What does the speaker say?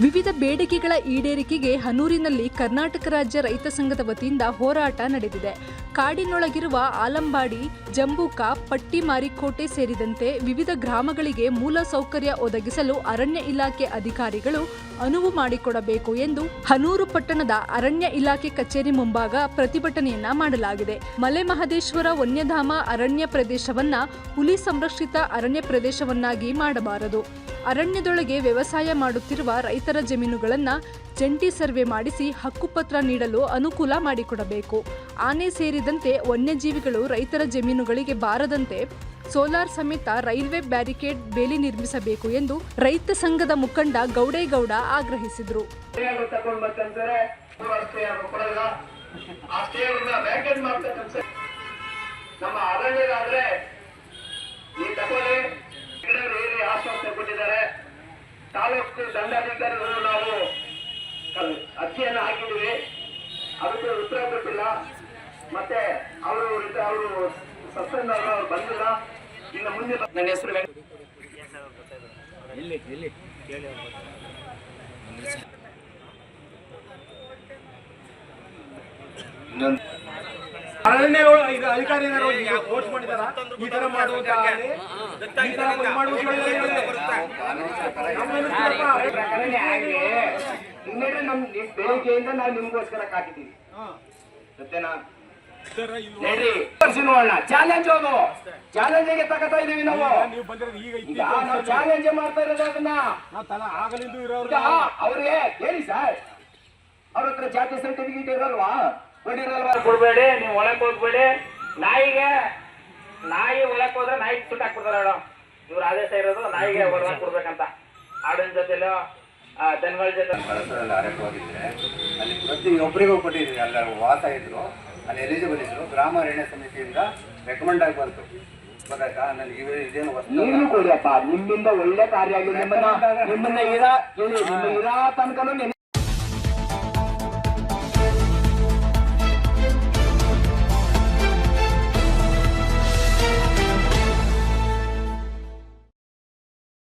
ವಿವಿಧ ಬೇಡಿಕೆಗಳ ಈಡೇರಿಕೆಗೆ ಹನೂರಿನಲ್ಲಿ ಕರ್ನಾಟಕ ರಾಜ್ಯ ರೈತ ಸಂಘದ ವತಿಯಿಂದ ಹೋರಾಟ ನಡೆದಿದೆ. ಕಾಡಿನೊಳಗಿರುವ ಆಲಂಬಾಡಿ, ಜಂಬೂಕ ಪಟ್ಟಿ ಮಾರಿಕೋಟೆ ಸೇರಿದಂತೆ ವಿವಿಧ ಗ್ರಾಮಗಳಿಗೆ ಮೂಲ ಸೌಕರ್ಯ ಒದಗಿಸಲು ಅರಣ್ಯ ಇಲಾಖೆ ಅಧಿಕಾರಿಗಳು ಅನುವು ಮಾಡಿಕೊಡಬೇಕು ಎಂದು ಹನೂರು ಪಟ್ಟಣದ ಅರಣ್ಯ ಇಲಾಖೆ ಕಚೇರಿ ಮುಂಭಾಗ ಪ್ರತಿಭಟನೆಯನ್ನ ಮಾಡಲಾಗಿದೆ. ಮಲೆ ಮಹದೇಶ್ವರ ವನ್ಯಧಾಮ ಅರಣ್ಯ ಪ್ರದೇಶವನ್ನ ಹುಲಿ ಸಂರಕ್ಷಿತ ಅರಣ್ಯ ಪ್ರದೇಶವನ್ನಾಗಿ ಮಾಡಬಾರದು. ಅರಣ್ಯದೊಳಗೆ ವ್ಯವಸಾಯ ಮಾಡುತ್ತಿರುವ ರೈತರ ಜಮೀನುಗಳನ್ನು ಜಂಟಿ ಸರ್ವೆ ಮಾಡಿಸಿ ಹಕ್ಕುಪತ್ರ ನೀಡಲು ಅನುಕೂಲ ಮಾಡಿಕೊಡಬೇಕು. ಆನೆ ಸೇರಿದಂತೆ ವನ್ಯಜೀವಿಗಳು ರೈತರ ಜಮೀನುಗಳಿಗೆ ಬಾರದಂತೆ ಸೋಲಾರ್ ಸಮೇತ ರೈಲ್ವೆ ಬ್ಯಾರಿಕೇಡ್ ಬೇಲಿ ನಿರ್ಮಿಸಬೇಕು ಎಂದು ರೈತ ಸಂಘದ ಮುಖಂಡ ಗೌಡೇಗೌಡ ಆಗ್ರಹಿಸಿದರು. ಸ್ಟೇಗಳು ತಾಲೂಕು ದಂಡಾಧಿಕಾರಿಗಳು ನಾವು ಅರ್ಜಿಯನ್ನು ಹಾಕಿದ್ವಿ ಅದಕ್ಕೆ ಉತ್ತರ ಕೊಟ್ಟಿಲ್ಲ. ಮತ್ತೆ ಅವರು ಅವರು ಸಸ್ಪೆಂಡ್ ಅವರು ಬಂದಿಲ್ಲ. ಇನ್ನು ಮುಂದೆ ನನ್ನ ಹೆಸರು ಅರಣ್ಯ ಅಧಿಕಾರಿಗಳು ಈಗ ಕೋಚ್ ಮಾಡಿದಾರ. ಈ ತರ ಮಾಡುವಂತ ಇನ್ನೇನು ನಮ್ ಬೇಡಿಕೆಯಿಂದ ನಾವು ನಿಮ್ಗೋಸ್ಕರ ಕಾಕಿದ್ದೀವಿ ಸತ್ಯನಾ ನೋಡೋಣ ಚಾಲೆಂಜ್ ಅದು ಚಾಲೆಂಜಿಗೆ ತಗೋತಾ ಇದೀವಿ ನಾವು ಈಗ ನಾವು ಚಾಲೆಂಜ್ ಮಾಡ್ತಾ ಇರೋದು ಅದನ್ನ ಅವ್ರಿಗೆ ಹೇಳಿ ಸರ್ ಅವ್ರ ಹತ್ರ ಜಾತಿ ಸರ್ಟಿಫಿಕೇಟ್ ಇರಲ್ವಾ ಕೊಡಿರಲ್ವಾ ಕೊಡ್ಬೇಡಿ ನೀವು ಒಳಕ್ ಹೋಗ್ಬೇಡಿ ನಾಯಿಗೆ ನಾಯಿ ಒಳಕ್ ಹೋದ್ರೆ ನಾಯಿ ಸುಟ್ಟ ಹಾಕ್ಬಿಡ್ತಾರೆ ಮೇಡಮ್ ಇವ್ರ ಆದೇಶ ಇರೋದು ನಾಯಿಗೆ ವರದಾನ ಕೊಡ್ಬೇಕಂತ. ಆಡಿನ ಜೊತೆಲೋ ಜನಗಳ ಜೊತೆ ಕಳಸದಲ್ಲಿ ಆರೋಗ್ಯವಾಗಿದ್ರೆ ಅಲ್ಲಿ ಪ್ರತಿಯೊಬ್ಬರಿಗೂ ಕೊಟ್ಟಿದ್ದೀವಿ ಅಲ್ಲ ವಾಸ ಇದ್ರು ಅಲ್ಲಿ ಎಲಿಜಿಬಲ್ ಇದ್ರು. ಗ್ರಾಮ ಅರಣ್ಯ ಸಮಿತಿಯಿಂದ ರೆಕಮೆಂಡ್ ಆಗಿ ಬಂತು. ಗೊತ್ತಾಯ್ತಾ? ನನಗೆ ಇದೇನು ನೀನು ಕೊಡಿಯಪ್ಪ ನಿಮ್ಮಿಂದ ಒಳ್ಳೆ ಕಾರ್ಯ ಆಗಿದೆ. ನಿಮ್ಮನ್ನ ನಿಮ್ಮನ್ನ ಇರಾ ಇರಾ ತನಕನೂ ನೆನೆ